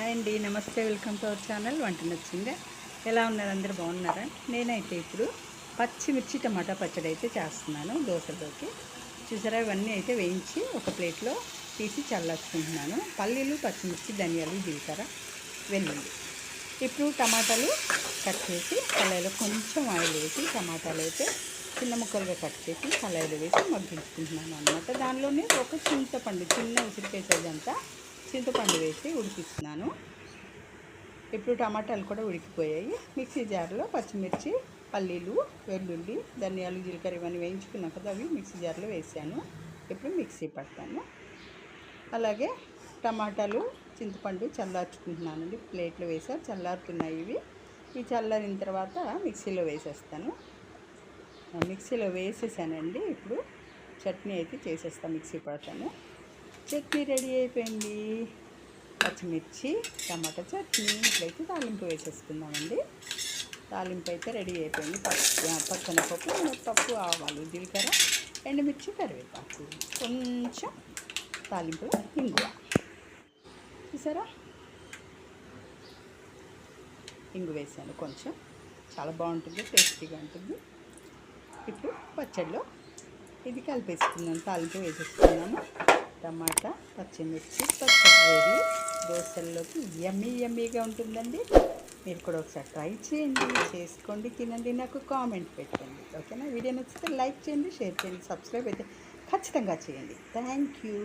Hi అండి నమస్తే welcome to our channel వంట నచ్చిందే? ఎలా ఉన్నారు? అందరు బాగున్నారా? నేనైతే ఇప్పుడు పచ్చిమిర్చి టమాటా పచ్చడి అయితే చేస్తున్నాను దోశలోకి. చూసారా ఇవన్నీ అయితే వేయించి ఒక ప్లేట్లో తీసి చల్లార్చుకుంటున్నాను. పల్లీలు పచ్చిమిర్చి ధనియాలు జీలకర్ర వెల్లుల్లి. ఇప్పుడు టమాటాలు కట్ చేసి కళాయిలో కొంచెం ఆయిల్ వేసి టమాటాలు అయితే చిన్న ముక్కలుగా కట్ చేసి కళాయిలో వేసి మగ్గించుకుంటున్నాను అనమాట దానిలోనే ఒక చింతపండు చిన్న ఉసిరికాయ అంతా చింతపండు వేసి ఉడికిస్తున్నాను. ఇప్పుడు టమాటాలు కూడా ఉడికిపోయాయి. మిక్సీ జార్లో పచ్చిమిర్చి పల్లీలు వెల్లుల్లి ధనియాలు జీలకర్ర ఇవన్నీ వేయించుకున్నాం కదా అవి మిక్సీ జార్లో వేసాను. ఇప్పుడు మిక్సీ పడతాను. అలాగే టమాటాలు చింతపండు చల్లార్చుకుంటున్నానండి. ప్లేట్లో వేసా చల్లారుతున్నాయి ఇవి. ఇవి చల్లారిన తర్వాత మిక్సీలో వేసేస్తాను. మిక్సీలో వేసేసానండి. ఇప్పుడు చట్నీ అయితే చేసేస్తాను మిక్సీ పడతాను. చట్నీ రెడీ అయిపోయింది. పచ్చిమిర్చి టమాటా చట్నీ ఇట్లయితే తాలింపు వేసేసుకుందామండి. తాలింపు అయితే రెడీ అయిపోయింది. పచ్చి పచ్చనపప్పు పప్పు ఆవాలు జీలకర్ర ఎండుమిర్చి కరివేపాకు. కొంచెం తాలింపులో ఇంగువ. చూసారా? ఇంగు వేసాను కొంచెం. చాలా బాగుంటుంది టేస్టీగా ఉంటుంది. ఇప్పుడు పచ్చడిలో ఇది కలిపేసుకున్నాను తాలింపు వేసేసుకున్నాము టమాటా పచ్చిమిర్చి పచ్చడి దోశల్లోకి యమ్మీ యమ్మీగా ఉంటుందండి. మీరు కూడా ఒకసారి ట్రై చేయండి చేసుకోండి తినండి నాకు కామెంట్ పెట్టండి. ఓకేనా? వీడియో నచ్చితే లైక్ చేయండి షేర్ చేయండి సబ్స్క్రైబ్ అయితే ఖచ్చితంగా చేయండి. Thank you.